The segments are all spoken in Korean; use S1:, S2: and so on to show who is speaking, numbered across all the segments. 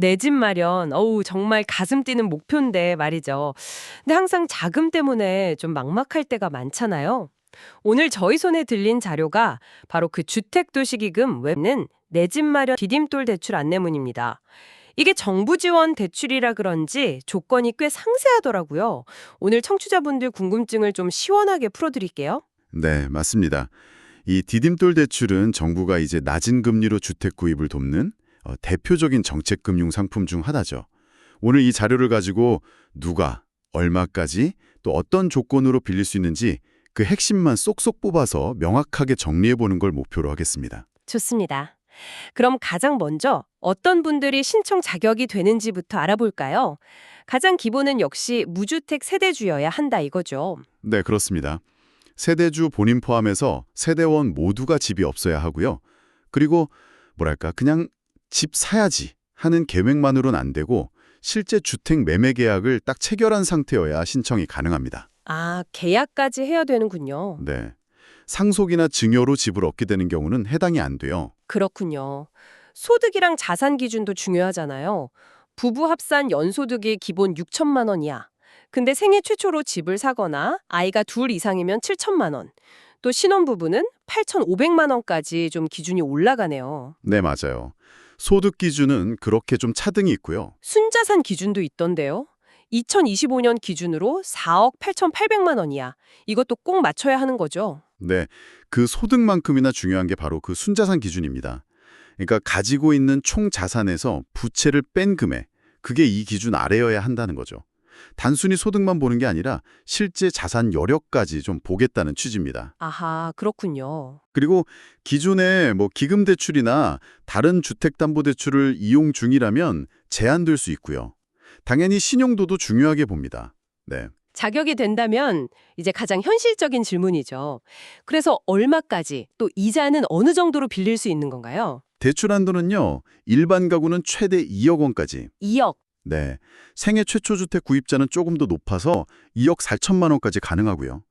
S1: 내 집 마련, 어우, 정말 가슴 뛰는 목표인데 말이죠. 근데 항상 자금 때문에 좀 막막할 때가 많잖아요. 오늘 저희 손에 들린 자료가 바로 그 주택도시기금 웹는 내 집 마련 디딤돌 대출 안내문입니다. 이게 정부 지원 대출이라 그런지 조건이 꽤 상세하더라고요. 오늘 청취자분들 궁금증을 좀 시원하게 풀어드릴게요.
S2: 네, 맞습니다. 이 디딤돌 대출은 정부가 이제 낮은 금리로 주택 구입을 돕는 어, 대표적인 정책 금융 상품 중 하나죠. 오늘 이 자료를 가지고 누가 얼마까지 또 어떤 조건으로 빌릴 수 있는지 그 핵심만 쏙쏙 뽑아서 명확하게 정리해 보는 걸 목표로 하겠습니다.
S1: 좋습니다. 그럼 가장 먼저 어떤 분들이 신청 자격이 되는지부터 알아볼까요? 가장 기본은 역시 무주택 세대주여야 한다 이거죠.
S2: 네, 그렇습니다. 세대주 본인 포함해서 세대원 모두가 집이 없어야 하고요. 그리고 뭐랄까 그냥 집 사야지 하는 계획만으로는 안 되고 실제 주택 매매 계약을 딱 체결한 상태여야 신청이 가능합니다.
S1: 아, 계약까지 해야 되는군요.
S2: 네. 상속이나 증여로 집을 얻게 되는 경우는 해당이 안 돼요.
S1: 그렇군요. 소득이랑 자산 기준도 중요하잖아요. 부부 합산 연소득이 기본 6천만 원이야. 근데 생애 최초로 집을 사거나 아이가 둘 이상이면 7천만 원. 또 신혼부부는 8,500만 원까지 좀 기준이 올라가네요.
S2: 네, 맞아요. 소득 기준은 그렇게 좀 차등이 있고요.
S1: 순자산 기준도 있던데요. 2025년 기준으로 4억 8,800만 원이야. 이것도 꼭 맞춰야 하는 거죠.
S2: 네, 그 소득만큼이나 중요한 게 바로 그 순자산 기준입니다. 그러니까 가지고 있는 총 자산에서 부채를 뺀 금액, 그게 이 기준 아래여야 한다는 거죠. 단순히 소득만 보는 게 아니라 실제 자산 여력까지 좀 보겠다는 취지입니다.
S1: 아하, 그렇군요.
S2: 그리고 기존에 뭐 기금 대출이나 다른 주택담보대출을 이용 중이라면 제한될 수 있고요. 당연히 신용도도 중요하게 봅니다. 네.
S1: 자격이 된다면 이제 가장 현실적인 질문이죠. 그래서 얼마까지 또 이자는 어느 정도로 빌릴 수 있는 건가요?
S2: 대출 한도는요. 일반 가구는 최대 2억 원까지.
S1: 2억.
S2: 네. 생애 최초 주택 구입자는 조금 더 높아서 2억 4천만 원까지 가능하고요.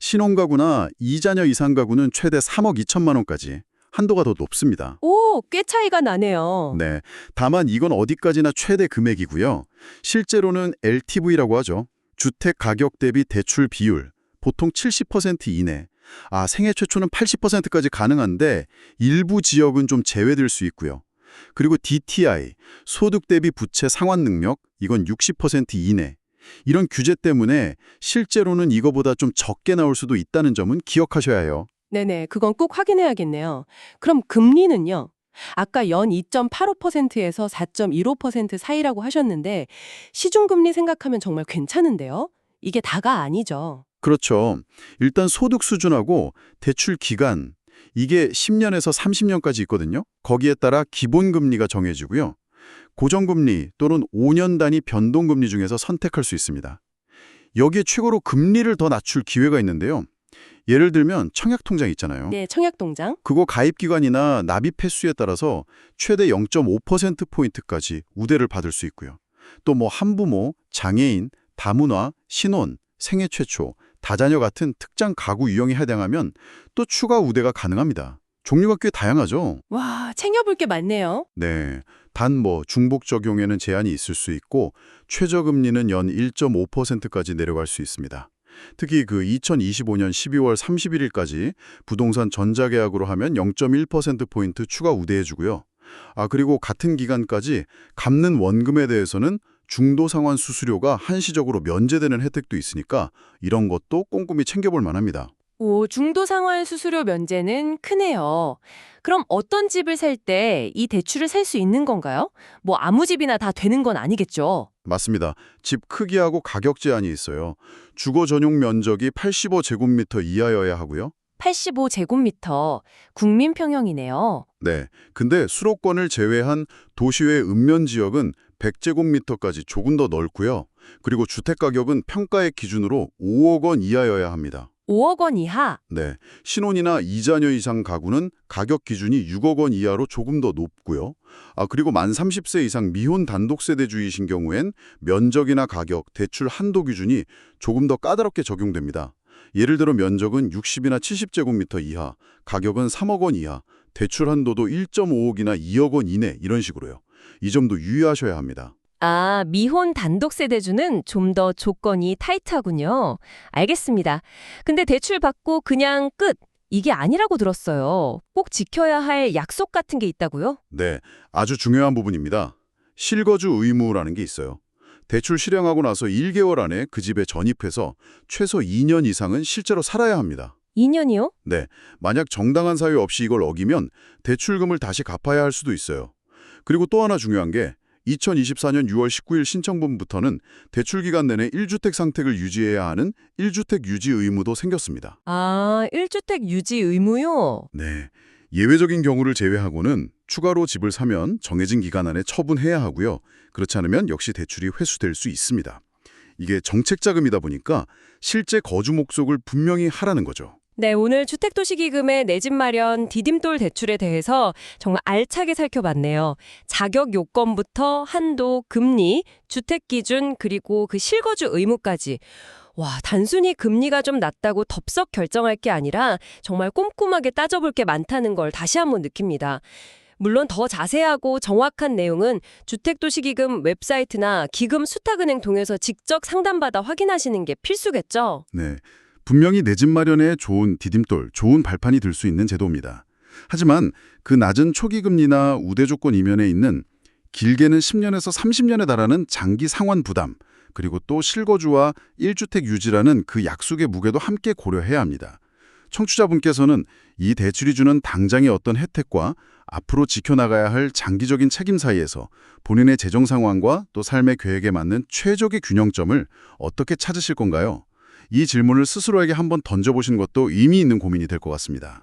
S2: 신혼가구나 2자녀 이상 가구는 최대 3억 2천만 원까지 한도가 더 높습니다.
S1: 오, 꽤 차이가 나네요.
S2: 네. 다만 이건 어디까지나 최대 금액이고요. 실제로는 LTV라고 하죠. 주택 가격 대비 대출 비율 보통 70% 이내. 아, 생애 최초는 80%까지 가능한데 일부 지역은 좀 제외될 수 있고요. 그리고 DTI, 소득 대비 부채 상환 능력, 이건 60% 이내. 이런 규제 때문에 실제로는 이거보다 좀 적게 나올 수도 있다는 점은 기억하셔야 해요.
S1: 네네, 그건 꼭 확인해야겠네요. 그럼 금리는요? 아까 연 2.85%에서 4.15% 사이라고 하셨는데 시중금리 생각하면 정말 괜찮은데요? 이게 다가 아니죠.
S2: 그렇죠. 일단 소득 수준하고 대출 기간, 이게 10년에서 30년까지 있거든요. 거기에 따라 기본금리가 정해지고요. 고정금리 또는 5년 단위 변동금리 중에서 선택할 수 있습니다. 여기에 최고로 금리를 더 낮출 기회가 있는데요. 예를 들면 청약통장 있잖아요.
S1: 네, 청약동장.
S2: 그거 가입기간이나 납입 횟수에 따라서 최대 0.5%포인트까지 우대를 받을 수 있고요. 또 뭐 한부모, 장애인, 다문화, 신혼, 생애 최초, 다자녀 같은 특정 가구 유형에 해당하면 또 추가 우대가 가능합니다. 종류가 꽤 다양하죠.
S1: 와, 챙겨볼 게 많네요.
S2: 네. 단 뭐 중복 적용에는 제한이 있을 수 있고 최저금리는 연 1.5%까지 내려갈 수 있습니다. 특히 그 2025년 12월 31일까지 부동산 전자계약으로 하면 0.1%포인트 추가 우대해주고요. 아, 그리고 같은 기간까지 갚는 원금에 대해서는 중도 상환 수수료가 한시적으로 면제되는 혜택도 있으니까 이런 것도 꼼꼼히 챙겨볼 만합니다.
S1: 오, 중도 상환 수수료 면제는 크네요. 그럼 어떤 집을 살 때 이 대출을 살 수 있는 건가요? 뭐 아무 집이나 다 되는 건 아니겠죠.
S2: 맞습니다. 집 크기하고 가격 제한이 있어요. 주거 전용 면적이 85제곱미터 이하여야 하고요.
S1: 85제곱미터 국민 평형이네요.
S2: 네. 근데 수도권을 제외한 도시외 읍면 지역은 100제곱미터까지 조금 더 넓고요. 그리고 주택 가격은 평가액 기준으로 5억 원 이하여야 합니다.
S1: 5억 원 이하.
S2: 네. 신혼이나 이자녀 이상 가구는 가격 기준이 6억 원 이하로 조금 더 높고요. 아, 그리고 만 30세 이상 미혼 단독세대주이신 경우엔 면적이나 가격, 대출 한도 기준이 조금 더 까다롭게 적용됩니다. 예를 들어 면적은 60이나 70제곱미터 이하, 가격은 3억 원 이하, 대출 한도도 1.5억이나 2억 원 이내 이런 식으로요. 이 점도 유의하셔야 합니다.
S1: 아, 미혼 단독 세대주는 좀 더 조건이 타이트하군요. 알겠습니다. 근데 대출 받고 그냥 끝. 이게 아니라고 들었어요. 꼭 지켜야 할 약속 같은 게 있다고요?
S2: 네, 아주 중요한 부분입니다. 실거주 의무라는 게 있어요. 대출 실행하고 나서 1개월 안에 그 집에 전입해서 최소 2년 이상은 실제로 살아야 합니다.
S1: 2년이요?
S2: 네, 만약 정당한 사유 없이 이걸 어기면 대출금을 다시 갚아야 할 수도 있어요. 그리고 또 하나 중요한 게 2024년 6월 19일 신청분부터는 대출 기간 내내 1주택 상태를 유지해야 하는 1주택 유지 의무도 생겼습니다.
S1: 아, 1주택 유지 의무요?
S2: 네, 예외적인 경우를 제외하고는 추가로 집을 사면 정해진 기간 안에 처분해야 하고요. 그렇지 않으면 역시 대출이 회수될 수 있습니다. 이게 정책 자금이다 보니까 실제 거주 목적을 분명히 하라는 거죠.
S1: 네, 오늘 주택도시기금의 내 집 마련 디딤돌 대출에 대해서 정말 알차게 살펴봤네요. 자격 요건부터 한도, 금리, 주택 기준, 그리고 그 실거주 의무까지. 와, 단순히 금리가 좀 낮다고 덥석 결정할 게 아니라 정말 꼼꼼하게 따져볼 게 많다는 걸 다시 한번 느낍니다. 물론 더 자세하고 정확한 내용은 주택도시기금 웹사이트나 기금 수탁은행 통해서 직접 상담받아 확인하시는 게 필수겠죠?
S2: 네, 분명히 내 집 마련에 좋은 디딤돌, 좋은 발판이 될 수 있는 제도입니다. 하지만 그 낮은 초기 금리나 우대 조건 이면에 있는 길게는 10년에서 30년에 달하는 장기 상환 부담, 그리고 또 실거주와 1주택 유지라는 그 약속의 무게도 함께 고려해야 합니다. 청취자분께서는 이 대출이 주는 당장의 어떤 혜택과 앞으로 지켜나가야 할 장기적인 책임 사이에서 본인의 재정 상황과 또 삶의 계획에 맞는 최적의 균형점을 어떻게 찾으실 건가요? 이 질문을 스스로에게 한번 던져보시는 것도 의미 있는 고민이 될 것 같습니다.